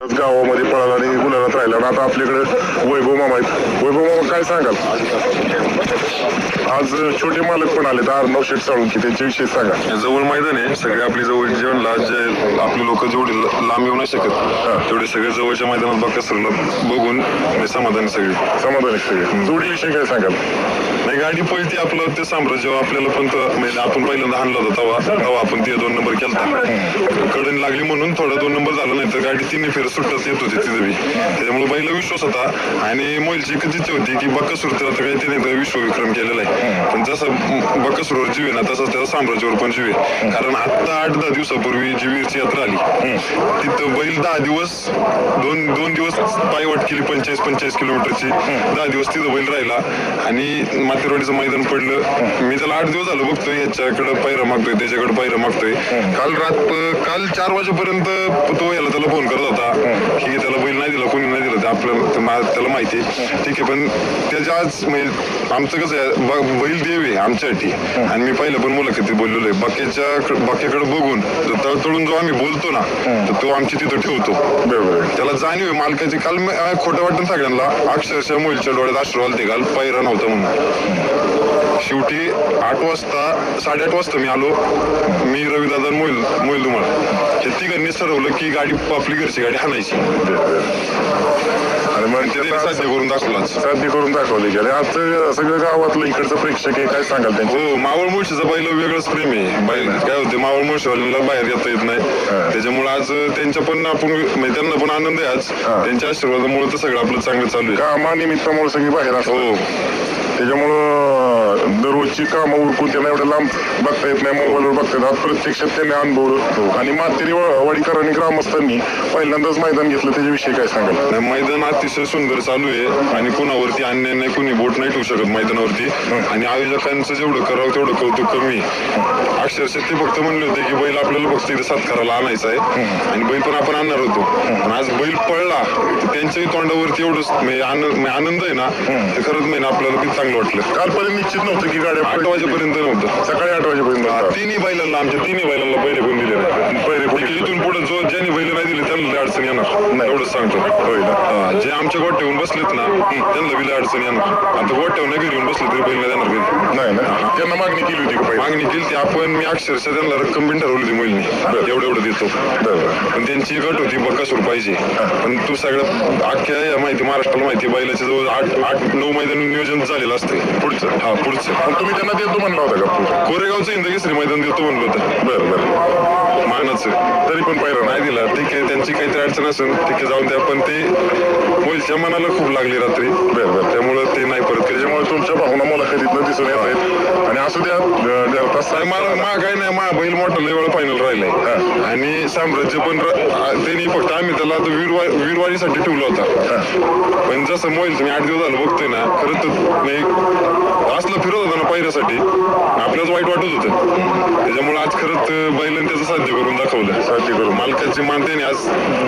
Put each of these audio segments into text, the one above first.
गावामध्ये पळाला आणि गुन्ह्यात राहिला. आणि आता आपल्याकडे वैभव मामा आहेत. वैभव मामा काय सांगाल? आज छोटे मालक पण आले अर्णव शेठ साळुंकी त्यांच्याविषयी सांगा. जवळ मैदान आहे. सगळे आपली जवळ जेवणला जे आपले लोक जेवढे लांब येऊ नाही शकत तेवढे सगळे जवळच्या मैदानात बघा बघून समाधानी सगळे. समाधान सगळे. जोडीविषयी काय सांगाल? नाही गाडी पळती आपलं ते साम्राज्य आपल्याला पण म्हणजे आपण पहिल्यांदा हाणला होता तेव्हा तेव्हा आपण ते दोन नंबर केलता. कडन लागली म्हणून थोडा दोन नंबर झाला नाही तर गाडी तिन्ही फेर सुटत येत होती तिथे बी. त्याच्यामुळे बैला विश्वास होता. आणि मोलची इच्छा होती की बक्कासूर तर आता काही तर विश्वविक्रम केलेला आहे. पण जसं बक्कासूरवर जीव ना तसंच त्याला साम्राज्यावर पण जीव. कारण आता आठ दहा दिवसापूर्वी जी वीरची यात्रा आली. तिथं बैल दहा दिवस दोन दोन दिवस पायवाट केली पंचेचाळीस पंचेचाळीस किलोमीटरची. दहा दिवस तिथं बैल राहिला आणि मातेरवाडीचं मैदान पडलं. मी त्याला आठ दिवस झालं बघतोय याच्याकडे पायरा मागतोय त्याच्याकडे पायरा मागतोय. काल रात काल चार वाजेपर्यंत तो याला त्याला फोन करत होता. की त्याला बैल नाही दिला कोणी नाही दिला ते आपल्याला त्याला माहिती आहे. ठीक आहे पण आज म्हणजे आमचं कसं आहे बैल देव आहे आमच्यासाठी. आणि मी पहिलं पण मुलाखतीत बोललेलो आहे बाकीच्या बाकीकडे बघून तळतळून जो आम्ही बोलतो ना तर तो आमची तिथं ठेवतो. बरोबर त्याला जाणीव आहे मालकाची काल खोटं वाटतं सगळ्यांना अक्षरशः मुलीच्या डोळ्यात अश्रू आले ते काल पैरा नव्हता म्हणून. शेवटी आठ वाजता साडेआठ वाजता मी आलो मी रविदादा मोईल मोईल धुमाळ हे तिघांनी ठरवलं की गाडी आपली घरची गाडी हाणायची. आणि मग ते त्यांनी साध्य करून दाखवलाच. साध्य करून दाखवले आज सगळं गावातलं इकडचं प्रेक्षक आहे काय सांगाल त्यांचे? हो मावळ मुळशीचं पहिलं वेगळंच प्रेम आहे. बैल काय होते मावळ मुळशीवाल्यांना बाहेर येता येत नाही. त्याच्यामुळे आज त्यांच्या पण आपण म्हणजे त्यांना पण आनंद आहे आज. त्यांच्या आशीर्वादामुळे तर सगळं आपलं चांगलं चालू आहे. कामानिमित्तामुळे सगळी बाहेर असतात. हो. त्याच्यामुळं दररोजची कामं उरकून त्यांना एवढं लांब बघता येत नाही मोबाईलवर बघता येतात प्रत्यक्षात त्यांनी अनुभवलं आणि मातेरी वाडीकरांनी ग्रामस्थांनी पहिल्यांदाच मैदान घेतलं. त्याच्याविषयी काय सांगाल? मैदान अतिशय सुंदर चालू आहे आणि कुणावरती अन्याय नाही कुणी बोट नाही ठेवू शकत मैदानावरती. आणि आयोजकांचं जेवढं करावं तेवढं कौतुक कमी अक्षरशः ते फक्त म्हणले होते की बैल आपल्याला फक्त इथे सत्काराला आणायचा आहे. आणि बैल पण आपण आणणार होतो. पण आज बैल पळला त्यांच्याही तोंडावरती एवढं म्हणजे आनंद म्हणजे आनंद आहे ना. ते खरंच म्हणजे आपल्याला किती चांगलं वाटलं. कालपर्यंत निश्चित नव्हतं की गाड्या आठ वाजेपर्यंत नव्हतं. सकाळी आठ वाजेपर्यंत. तिन्ही बैलांना आमच्या तिन्ही बैलांना पहिले कोण दिले नाही पहिले कोणी- की इथून पुढे जो ज्यांनी बैल नाही दिले त्यांना लय अडचण येणार. नाही. एवढंच सांगतो? हा, जे आमच्या गोट्याहून बसलेत ना त्यांना बी लय अडचण येणार. आता गोट्याहून घरी येऊन बसले तरी बैल नाही देणार घरी नाही ना त्यांना मागणी केली होती का पहिले मागणी केली ती आपण मी अक्षरशः त्यांना रक्कम बिन ठरवली होती मुलींनी एवढं एवढं देतो. पण त्यांची गट होती बक्कासूर पाहिजे. पण तू सगळं अख्ख्या या माहिती महाराष्ट्राला माहिती आहे, बैलाच्या जवळ आठ आठ नऊ मैदान नियोजन झालेलं असते पुढचं. हा पुढचं. मग तुम्ही त्यांना देतो म्हणला होता का? कोरेगावचं इंदकेसरी मैदान देतो म्हणलं होतं. बरं बरं. मानाचं तरी पण पाहिलं नाही दिला. ठीक आहे त्यांची काहीतरी अडचण असेल ठीक आहे जाऊन द्या. पण ते मुलीच्या मनाला खूप लागली रात्री. बरं बरं. त्यामुळं ते नाही परत त्याच्यामुळे तुमच्या भावना मुलाखतीतनं दिसून येत आहेत. आणि असू द्या अं, नाही, मला मा काय नाही. मा बैल मोठा लय वेळा फायनल राहिलाय. आणि साम्राज्य पण त्यांनी फक्त आम्ही त्याला वीरवा वीरवारीसाठी ठेवला होता. पण जसं मोईल तुम्ही आठ दिवस झालं बघतोय ना खरं तर नाही असलं फिरत होता ना पायऱ्यासाठी. आपल्याच वाईट वाटत होतं. त्याच्यामुळे आज खरंच बैलांनी त्याचं साध्य करून दाखवलं. साध्य करून. मालकाची मान त्याने आज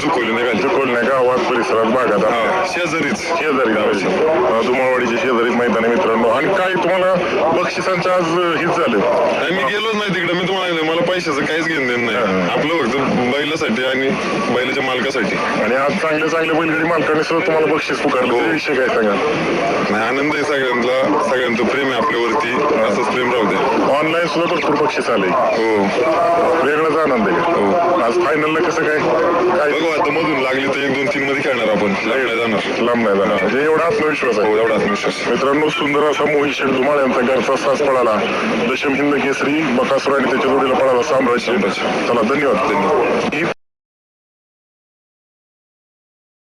झुकवली नाही घालची कोल्ह्या गावात परिसरात भागात. हा, शेजारीच. शेजारी गावाची अं, दुमाळवाडीच्या शेजारी मैदान आहे मित्रांनो. आणि काय तुम्हाला बक्षिसांचं आज हेच झालं? नाही मी गेलोच नाही तिकडे. मी तुम्हाला मला पैशाचं काहीच घेणं देणं नाही. आपलं फक्त बैलासाठी आणि बैलाच्या मालकासाठी. आणि आज चांगल्या चांगल्या बैलगाडी मालकाने सुद्धा तुम्हाला बक्षीस पुकारलं. त्याविषयी काय सांगा नाही आनंद आहे सगळ्यांना सगळ्यांचं प्रेम आहे आपल्यावरती. असंच प्रेम राहू द्या ऑनलाईन सुद्धा भरपूर बक्षीस आले. हो. वेगळाच आनंद आहे. हो. आज फायनलला कसं काय? काय? बघू आता मधून लागली तर एक दोन तीन मध्ये खेळणार आपण. लागल्या जाणार. लांब नाही जाणार. म्हणजे एवढा आत्मविश्वास आहे. हो एवढा आत्मविश्वास. मित्रांनो सुंदर असा मोहित शेठ धुमाळ यांचा घरचा सास पळाला. दशम हिंद केसरी बकासूर आणि त्याच्या जोडीला पळाला साम्राज्य. चला धन्यवाद. धन्यवाद.